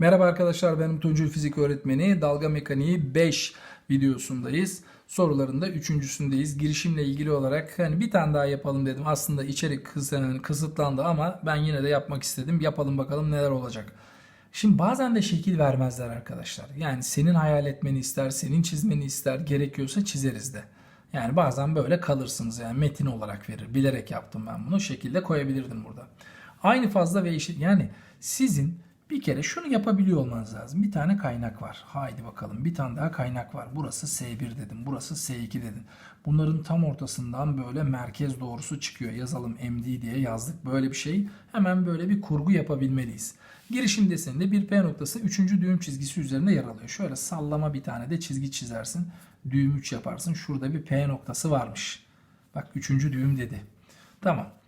Merhaba arkadaşlar benim Tuncul Fizik Öğretmeni. Dalga Mekaniği 5 videosundayız. Sorularında üçüncüsündeyiz. Girişimle ilgili olarak hani bir tane daha yapalım dedim. Aslında içerik kıs- kısıtlandı ama ben yine de yapmak istedim. Yapalım bakalım neler olacak. Şimdi bazen de şekil vermezler arkadaşlar. Yani senin hayal etmeni ister, senin çizmeni ister, gerekiyorsa çizeriz de. Yani bazen böyle kalırsınız yani metin olarak verir. Bilerek yaptım ben bunu. Şekilde koyabilirdim burada. Aynı fazla ve eşit. Yani sizin bir kere şunu yapabiliyor olmanız lazım. Bir tane kaynak var. Haydi bakalım bir tane daha kaynak var. Burası S1 dedim. Burası S2 dedim. Bunların tam ortasından böyle merkez doğrusu çıkıyor. Yazalım MD diye yazdık. Böyle bir şey. Hemen böyle bir kurgu yapabilmeliyiz. Girişim deseninde bir P noktası 3. düğüm çizgisi üzerinde yer alıyor. Şöyle sallama bir tane de çizgi çizersin. Düğüm 3 yaparsın. Şurada bir P noktası varmış. Bak 3. düğüm dedi. Tamam.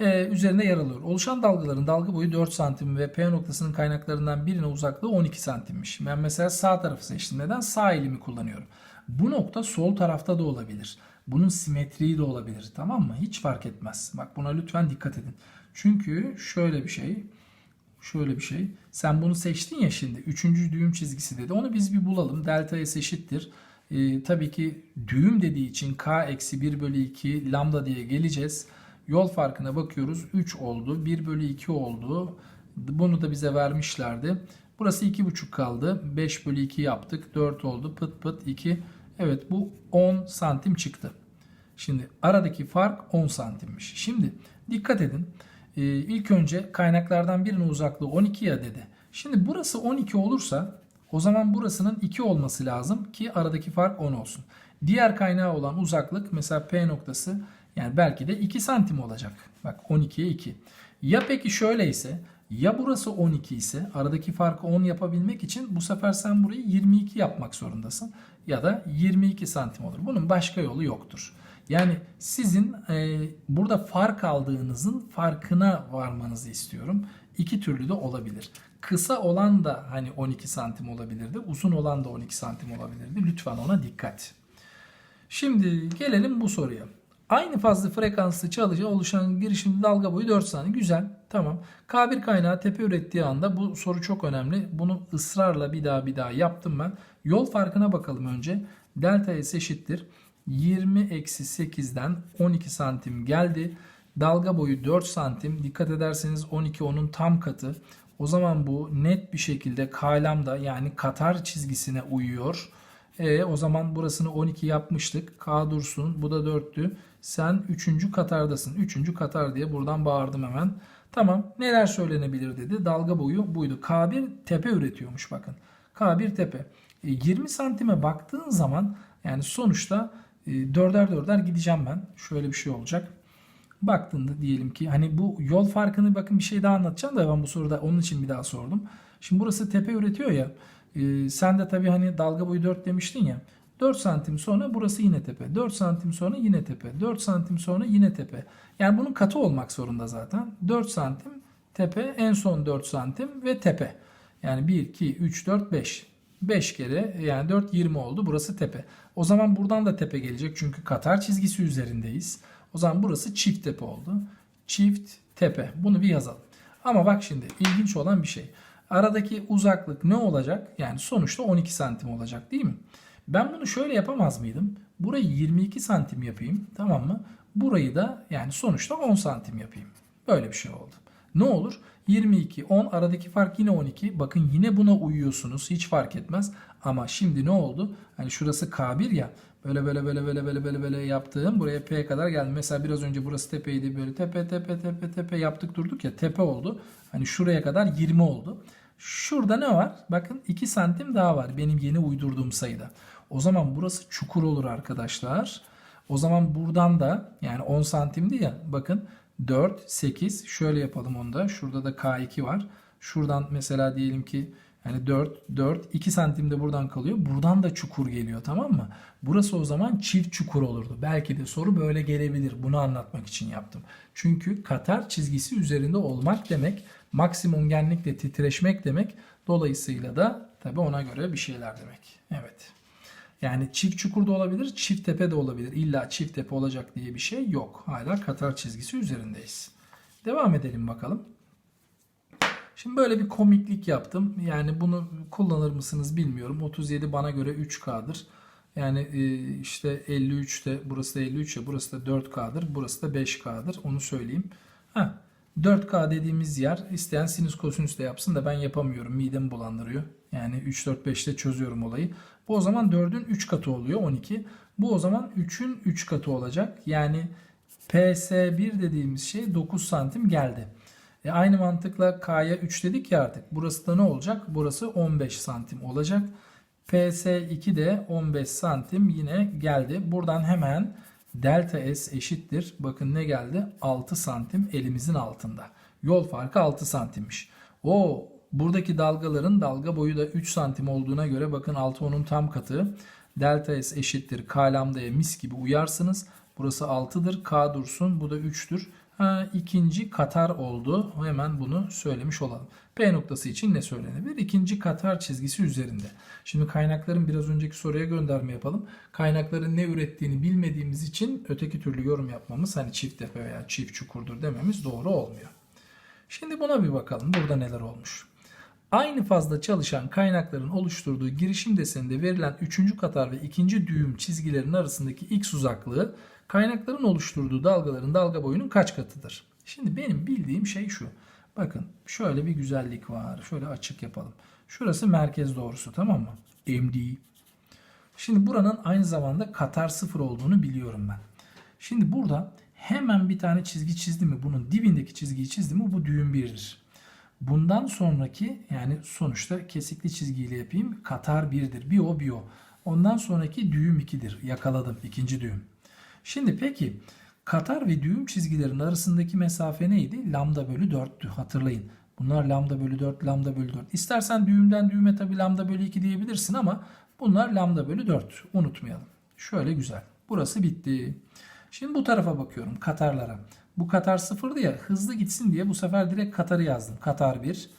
Ee, üzerinde yer alıyor. Oluşan dalgaların dalga boyu 4 santim ve P noktasının kaynaklarından birine uzaklığı 12 santimmiş. Ben mesela sağ tarafı seçtim. Neden? Sağ elimi kullanıyorum. Bu nokta sol tarafta da olabilir. Bunun simetriği de olabilir. Tamam mı? Hiç fark etmez. Bak buna lütfen dikkat edin. Çünkü şöyle bir şey. Şöyle bir şey. Sen bunu seçtin ya şimdi. Üçüncü düğüm çizgisi dedi. Onu biz bir bulalım. Delta S eşittir. Ee, tabii ki düğüm dediği için K eksi 1 bölü 2 lambda diye geleceğiz. Yol farkına bakıyoruz. 3 oldu. 1 bölü 2 oldu. Bunu da bize vermişlerdi. Burası 2,5 kaldı. 5 bölü 2 yaptık. 4 oldu. Pıt pıt 2. Evet bu 10 santim çıktı. Şimdi aradaki fark 10 santimmiş. Şimdi dikkat edin. Ee, ilk önce kaynaklardan birinin uzaklığı 12 ya dedi. Şimdi burası 12 olursa o zaman burasının 2 olması lazım ki aradaki fark 10 olsun. Diğer kaynağı olan uzaklık mesela P noktası yani belki de 2 santim olacak. Bak 12'ye 2. Ya peki şöyleyse ya burası 12 ise aradaki farkı 10 yapabilmek için bu sefer sen burayı 22 yapmak zorundasın. Ya da 22 santim olur. Bunun başka yolu yoktur. Yani sizin e, burada fark aldığınızın farkına varmanızı istiyorum. İki türlü de olabilir. Kısa olan da hani 12 santim olabilirdi. Uzun olan da 12 santim olabilirdi. Lütfen ona dikkat. Şimdi gelelim bu soruya. Aynı fazla frekanslı çalışa oluşan girişim dalga boyu 4 saniye. Güzel. Tamam. K1 kaynağı tepe ürettiği anda bu soru çok önemli. Bunu ısrarla bir daha bir daha yaptım ben. Yol farkına bakalım önce. Delta S eşittir. 20 eksi 8'den 12 santim geldi. Dalga boyu 4 santim. Dikkat ederseniz 12 onun tam katı. O zaman bu net bir şekilde K lambda yani Katar çizgisine uyuyor. E, o zaman burasını 12 yapmıştık. K dursun. Bu da 4'tü. Sen 3. Katar'dasın. 3. Katar diye buradan bağırdım hemen. Tamam. Neler söylenebilir dedi. Dalga boyu buydu. K1 tepe üretiyormuş bakın. K1 tepe. E, 20 santime baktığın zaman yani sonuçta e, dörder dörder gideceğim ben. Şöyle bir şey olacak. Baktığında diyelim ki hani bu yol farkını bakın bir şey daha anlatacağım da ben bu soruda onun için bir daha sordum. Şimdi burası tepe üretiyor ya. E, sen de tabii hani dalga boyu 4 demiştin ya. 4 santim sonra burası yine tepe. 4 santim sonra yine tepe. 4 santim sonra yine tepe. Yani bunun katı olmak zorunda zaten. 4 santim tepe en son 4 santim ve tepe. Yani 1, 2, 3, 4, 5. 5 kere yani 4 20 oldu. Burası tepe. O zaman buradan da tepe gelecek. Çünkü Katar çizgisi üzerindeyiz. O zaman burası çift tepe oldu. Çift tepe. Bunu bir yazalım. Ama bak şimdi ilginç olan bir şey. Aradaki uzaklık ne olacak? Yani sonuçta 12 santim olacak değil mi? Ben bunu şöyle yapamaz mıydım? Burayı 22 santim yapayım. Tamam mı? Burayı da yani sonuçta 10 santim yapayım. Böyle bir şey oldu. Ne olur? 22, 10 aradaki fark yine 12. Bakın yine buna uyuyorsunuz. Hiç fark etmez. Ama şimdi ne oldu? Hani şurası K1 ya. Böyle böyle böyle böyle böyle böyle böyle yaptığım buraya P kadar geldi. Mesela biraz önce burası tepeydi. Böyle tepe tepe tepe tepe yaptık durduk ya. Tepe oldu. Hani şuraya kadar 20 oldu. Şurada ne var? Bakın 2 santim daha var. Benim yeni uydurduğum sayıda. O zaman burası çukur olur arkadaşlar. O zaman buradan da yani 10 santimdi ya bakın 4, 8 şöyle yapalım onu da. Şurada da K2 var. Şuradan mesela diyelim ki yani 4, 4, 2 santim de buradan kalıyor. Buradan da çukur geliyor tamam mı? Burası o zaman çift çukur olurdu. Belki de soru böyle gelebilir. Bunu anlatmak için yaptım. Çünkü Katar çizgisi üzerinde olmak demek maksimum genlikle titreşmek demek. Dolayısıyla da tabi ona göre bir şeyler demek. Evet. Yani çift çukur da olabilir, çift tepe de olabilir. İlla çift tepe olacak diye bir şey yok. Hala Katar çizgisi üzerindeyiz. Devam edelim bakalım. Şimdi böyle bir komiklik yaptım. Yani bunu kullanır mısınız bilmiyorum. 37 bana göre 3K'dır. Yani e, işte 53 de burası da 53 ya burası da 4K'dır. Burası da 5K'dır. Onu söyleyeyim. Ha, 4K dediğimiz yer isteyen sinüs kosinüs de yapsın da ben yapamıyorum. Midemi bulandırıyor. Yani 3 4 5'te çözüyorum olayı. Bu o zaman 4'ün 3 katı oluyor 12. Bu o zaman 3'ün 3 katı olacak. Yani PS1 dediğimiz şey 9 santim geldi. E aynı mantıkla K'ya 3 dedik ya artık. Burası da ne olacak? Burası 15 santim olacak. PS2 de 15 santim yine geldi. Buradan hemen delta S eşittir. Bakın ne geldi? 6 santim elimizin altında. Yol farkı 6 santimmiş. O buradaki dalgaların dalga boyu da 3 santim olduğuna göre bakın 6 onun tam katı. Delta S eşittir. K lambdaya mis gibi uyarsınız. Burası 6'dır. K dursun. Bu da 3'tür. Ha, ikinci Katar oldu. Hemen bunu söylemiş olalım. P noktası için ne söylenebilir? İkinci Katar çizgisi üzerinde. Şimdi kaynakların biraz önceki soruya gönderme yapalım. Kaynakların ne ürettiğini bilmediğimiz için öteki türlü yorum yapmamız hani çift tepe veya çift çukurdur dememiz doğru olmuyor. Şimdi buna bir bakalım. Burada neler olmuş? Aynı fazla çalışan kaynakların oluşturduğu girişim deseninde verilen 3. katar ve 2. düğüm çizgilerin arasındaki x uzaklığı kaynakların oluşturduğu dalgaların dalga boyunun kaç katıdır? Şimdi benim bildiğim şey şu. Bakın şöyle bir güzellik var. Şöyle açık yapalım. Şurası merkez doğrusu tamam mı? MD. Şimdi buranın aynı zamanda katar sıfır olduğunu biliyorum ben. Şimdi burada hemen bir tane çizgi çizdi mi? Bunun dibindeki çizgiyi çizdi mi? Bu düğüm 1'dir. Bundan sonraki yani sonuçta kesikli çizgiyle yapayım. Katar 1'dir. Bir o. Ondan sonraki düğüm 2'dir. Yakaladım. ikinci düğüm. Şimdi peki Katar ve düğüm çizgilerin arasındaki mesafe neydi? Lambda bölü 4'tü hatırlayın. Bunlar lambda bölü 4, lambda bölü 4. İstersen düğümden düğüme tabi lambda bölü 2 diyebilirsin ama bunlar lambda bölü 4. Unutmayalım. Şöyle güzel. Burası bitti. Şimdi bu tarafa bakıyorum Katarlara. Bu Katar sıfırdı ya hızlı gitsin diye bu sefer direkt Katar'ı yazdım. Katar 1,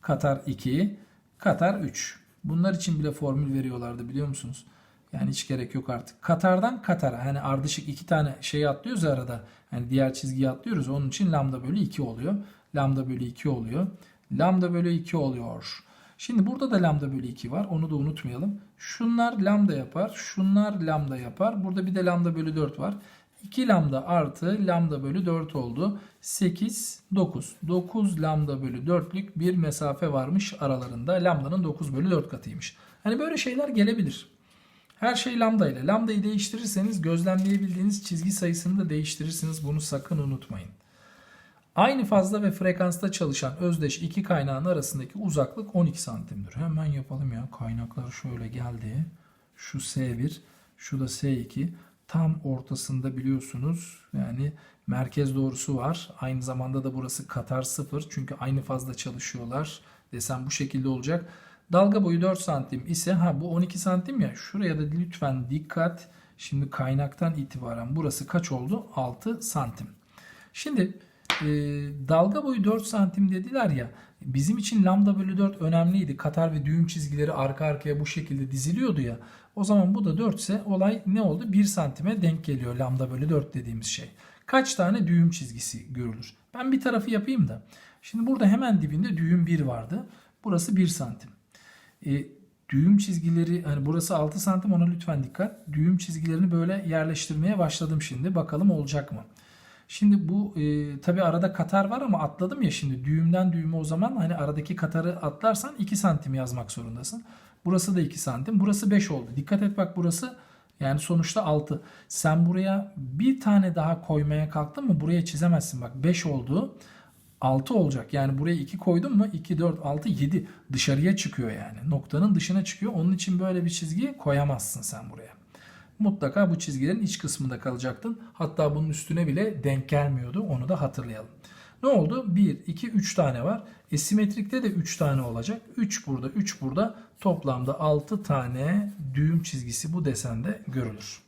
Katar 2, Katar 3. Bunlar için bile formül veriyorlardı biliyor musunuz? Yani hiç gerek yok artık. Katar'dan Katar'a hani ardışık iki tane şey atlıyoruz arada. Hani diğer çizgiyi atlıyoruz. Onun için lambda bölü 2 oluyor. Lambda bölü 2 oluyor. Lambda bölü 2 oluyor. Şimdi burada da lambda bölü 2 var. Onu da unutmayalım. Şunlar lambda yapar. Şunlar lambda yapar. Burada bir de lambda bölü 4 var. 2 lambda artı lambda bölü 4 oldu. 8, 9. 9 lambda bölü 4'lük bir mesafe varmış aralarında. Lambdanın 9 bölü 4 katıymış. Hani böyle şeyler gelebilir. Her şey lambda ile. Lambdayı değiştirirseniz gözlemleyebildiğiniz çizgi sayısını da değiştirirsiniz. Bunu sakın unutmayın. Aynı fazla ve frekansta çalışan özdeş iki kaynağın arasındaki uzaklık 12 santimdir. Hemen yapalım ya. Kaynaklar şöyle geldi. Şu S1, şu da S2. Tam ortasında biliyorsunuz yani merkez doğrusu var. Aynı zamanda da burası Katar 0. Çünkü aynı fazla çalışıyorlar. Desem bu şekilde olacak. Dalga boyu 4 santim ise ha bu 12 santim ya şuraya da lütfen dikkat. Şimdi kaynaktan itibaren burası kaç oldu? 6 santim. Şimdi e, dalga boyu 4 santim dediler ya bizim için lambda bölü 4 önemliydi. Katar ve düğüm çizgileri arka arkaya bu şekilde diziliyordu ya. O zaman bu da 4 ise olay ne oldu? 1 santime denk geliyor lambda bölü 4 dediğimiz şey. Kaç tane düğüm çizgisi görülür? Ben bir tarafı yapayım da. Şimdi burada hemen dibinde düğüm 1 vardı. Burası 1 santim. E, düğüm çizgileri hani burası 6 santim ona lütfen dikkat. Düğüm çizgilerini böyle yerleştirmeye başladım şimdi. Bakalım olacak mı? Şimdi bu e, tabi arada katar var ama atladım ya şimdi düğümden düğüme o zaman hani aradaki katarı atlarsan 2 santim yazmak zorundasın. Burası da 2 santim. Burası 5 oldu. Dikkat et bak burası yani sonuçta 6. Sen buraya bir tane daha koymaya kalktın mı buraya çizemezsin. Bak 5 oldu. 6 olacak. Yani buraya 2 koydun mu 2, 4, 6, 7 dışarıya çıkıyor yani. Noktanın dışına çıkıyor. Onun için böyle bir çizgi koyamazsın sen buraya. Mutlaka bu çizgilerin iç kısmında kalacaktın. Hatta bunun üstüne bile denk gelmiyordu. Onu da hatırlayalım. Ne oldu? 1, 2, 3 tane var. E simetrikte de 3 tane olacak. 3 burada, 3 burada. Toplamda 6 tane düğüm çizgisi bu desende görülür.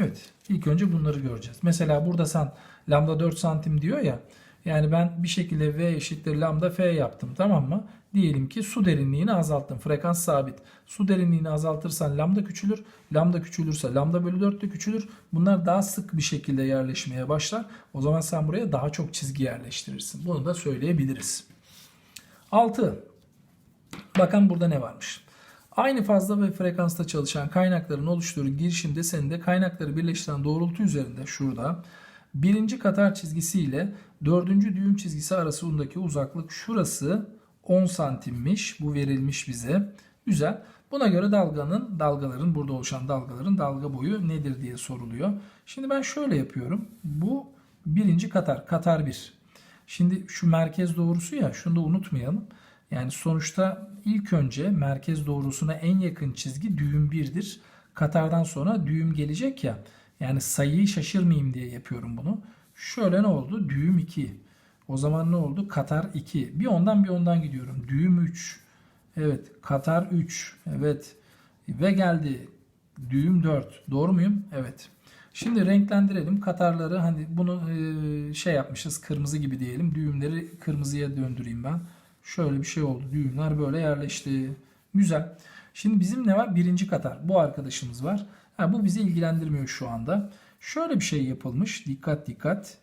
Evet. ilk önce bunları göreceğiz. Mesela burada sen lambda 4 santim diyor ya. Yani ben bir şekilde V eşittir lambda F yaptım tamam mı? Diyelim ki su derinliğini azalttım. Frekans sabit. Su derinliğini azaltırsan lambda küçülür. Lambda küçülürse lambda bölü 4 de küçülür. Bunlar daha sık bir şekilde yerleşmeye başlar. O zaman sen buraya daha çok çizgi yerleştirirsin. Bunu da söyleyebiliriz. 6. Bakın burada ne varmış. Aynı fazla ve frekansta çalışan kaynakların oluşturduğu girişim deseninde kaynakları birleştiren doğrultu üzerinde şurada birinci katar çizgisi ile dördüncü düğüm çizgisi arasındaki uzaklık şurası 10 santimmiş. Bu verilmiş bize. Güzel. Buna göre dalganın, dalgaların, burada oluşan dalgaların dalga boyu nedir diye soruluyor. Şimdi ben şöyle yapıyorum. Bu birinci katar, katar 1. Şimdi şu merkez doğrusu ya, şunu da unutmayalım. Yani sonuçta ilk önce merkez doğrusuna en yakın çizgi düğüm 1'dir. Katardan sonra düğüm gelecek ya. Yani sayıyı şaşırmayayım diye yapıyorum bunu. Şöyle ne oldu? Düğüm 2. O zaman ne oldu? Katar 2. Bir ondan bir ondan gidiyorum. Düğüm 3. Evet. Katar 3. Evet. Ve geldi. Düğüm 4. Doğru muyum? Evet. Şimdi renklendirelim. Katarları hani bunu e, şey yapmışız. Kırmızı gibi diyelim. Düğümleri kırmızıya döndüreyim ben. Şöyle bir şey oldu. Düğümler böyle yerleşti. Güzel. Şimdi bizim ne var? Birinci Katar. Bu arkadaşımız var. Ha, bu bizi ilgilendirmiyor şu anda. Şöyle bir şey yapılmış. Dikkat dikkat.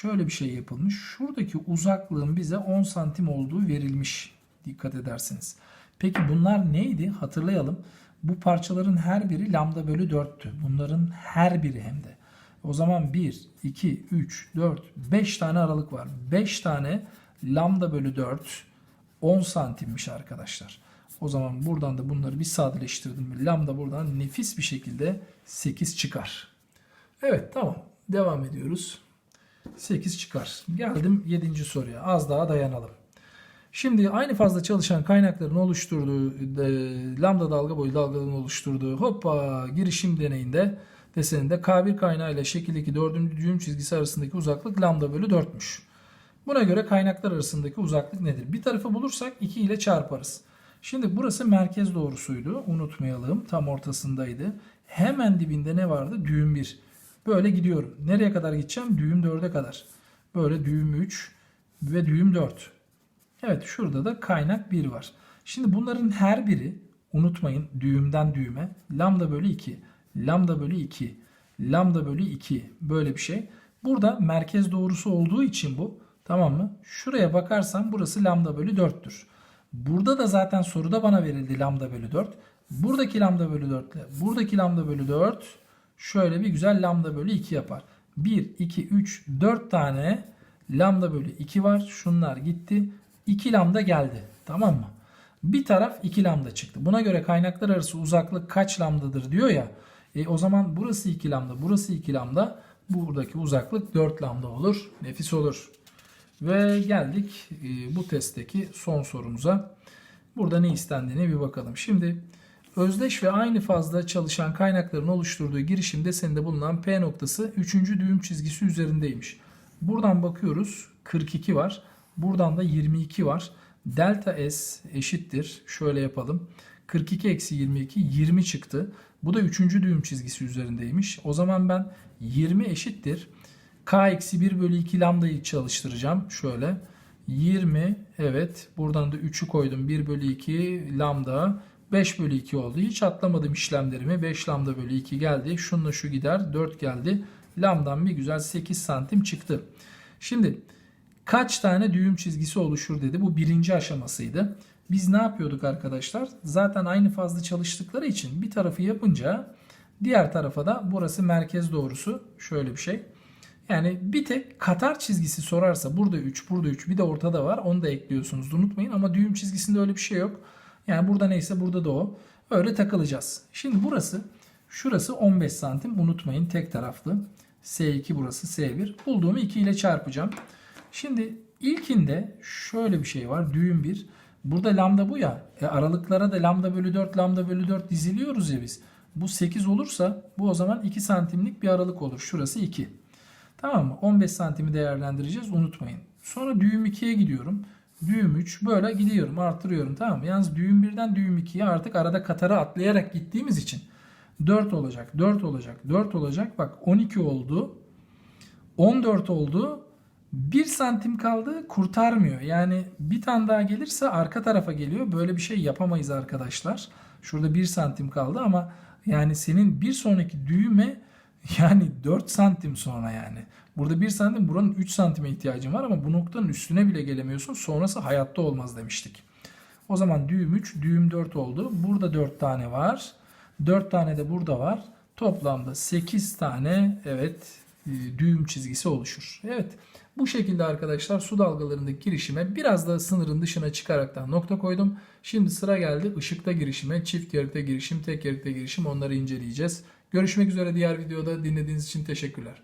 Şöyle bir şey yapılmış. Şuradaki uzaklığın bize 10 santim olduğu verilmiş. Dikkat ederseniz. Peki bunlar neydi? Hatırlayalım. Bu parçaların her biri lambda bölü 4'tü. Bunların her biri hem de. O zaman 1, 2, 3, 4, 5 tane aralık var. 5 tane lambda bölü 4 10 santimmiş arkadaşlar. O zaman buradan da bunları bir sadeleştirdim. Lambda buradan nefis bir şekilde 8 çıkar. Evet tamam. Devam ediyoruz. 8 çıkar. Geldim 7. soruya. Az daha dayanalım. Şimdi aynı fazla çalışan kaynakların oluşturduğu e, lambda dalga boyu dalgaların oluşturduğu hoppa girişim deneyinde deseninde K1 kaynağı ile şekildeki dördüncü düğüm çizgisi arasındaki uzaklık lambda bölü 4'müş. Buna göre kaynaklar arasındaki uzaklık nedir? Bir tarafı bulursak 2 ile çarparız. Şimdi burası merkez doğrusuydu. Unutmayalım. Tam ortasındaydı. Hemen dibinde ne vardı? Düğüm 1. Böyle gidiyorum. Nereye kadar gideceğim? Düğüm 4'e kadar. Böyle düğüm 3 ve düğüm 4. Evet şurada da kaynak 1 var. Şimdi bunların her biri unutmayın düğümden düğüme lambda bölü 2. Lambda bölü 2. Lambda bölü 2. Böyle bir şey. Burada merkez doğrusu olduğu için bu. Tamam mı? Şuraya bakarsam burası lambda bölü 4'tür. Burada da zaten soruda bana verildi lambda bölü 4. Buradaki lambda bölü 4 ile buradaki lambda bölü 4 şöyle bir güzel lambda bölü 2 yapar. 1, 2, 3, 4 tane lambda bölü 2 var. Şunlar gitti. 2 lambda geldi. Tamam mı? Bir taraf 2 lambda çıktı. Buna göre kaynaklar arası uzaklık kaç lambdadır diyor ya. E, o zaman burası 2 lambda, burası 2 lambda. Buradaki uzaklık 4 lambda olur. Nefis olur. Ve geldik e, bu testteki son sorumuza. Burada ne istendiğine bir bakalım. Şimdi özdeş ve aynı fazla çalışan kaynakların oluşturduğu girişim deseninde bulunan P noktası 3. düğüm çizgisi üzerindeymiş. Buradan bakıyoruz 42 var. Buradan da 22 var. Delta S eşittir. Şöyle yapalım. 42 eksi 22 20 çıktı. Bu da 3. düğüm çizgisi üzerindeymiş. O zaman ben 20 eşittir. K eksi 1 bölü 2 lambdayı çalıştıracağım. Şöyle 20 evet buradan da 3'ü koydum 1 bölü 2 lambda 5 bölü 2 oldu. Hiç atlamadım işlemlerimi. 5 lambda bölü 2 geldi. Şununla şu gider 4 geldi. Lambdan bir güzel 8 santim çıktı. Şimdi kaç tane düğüm çizgisi oluşur dedi. Bu birinci aşamasıydı. Biz ne yapıyorduk arkadaşlar? Zaten aynı fazla çalıştıkları için bir tarafı yapınca diğer tarafa da burası merkez doğrusu. Şöyle bir şey. Yani bir tek Katar çizgisi sorarsa burada 3, burada 3 bir de ortada var. Onu da ekliyorsunuz unutmayın ama düğüm çizgisinde öyle bir şey yok. Yani burada neyse burada da o. Öyle takılacağız. Şimdi burası şurası 15 santim unutmayın tek taraflı. S2 burası S1. Bulduğumu 2 ile çarpacağım. Şimdi ilkinde şöyle bir şey var. Düğüm 1. Burada lambda bu ya. E aralıklara da lambda bölü 4 lambda bölü 4 diziliyoruz ya biz. Bu 8 olursa bu o zaman 2 santimlik bir aralık olur. Şurası 2. Tamam mı? 15 santimi değerlendireceğiz unutmayın. Sonra düğüm 2'ye gidiyorum. Düğüm 3 böyle gidiyorum artırıyorum tamam mı? Yalnız düğüm 1'den düğüm 2'ye artık arada katara atlayarak gittiğimiz için 4 olacak 4 olacak 4 olacak. Bak 12 oldu. 14 oldu. 1 santim kaldı kurtarmıyor. Yani bir tane daha gelirse arka tarafa geliyor. Böyle bir şey yapamayız arkadaşlar. Şurada 1 santim kaldı ama yani senin bir sonraki düğüme Yani 4 santim sonra yani. Burada 1 santim buranın 3 santime ihtiyacın var ama bu noktanın üstüne bile gelemiyorsun. Sonrası hayatta olmaz demiştik. O zaman düğüm 3, düğüm 4 oldu. Burada 4 tane var. 4 tane de burada var. Toplamda 8 tane evet e, düğüm çizgisi oluşur. Evet bu şekilde arkadaşlar su dalgalarındaki girişime biraz da sınırın dışına çıkaraktan nokta koydum. Şimdi sıra geldi ışıkta girişime, çift yarıkta girişim, tek yarıkta girişim onları inceleyeceğiz. Görüşmek üzere diğer videoda dinlediğiniz için teşekkürler.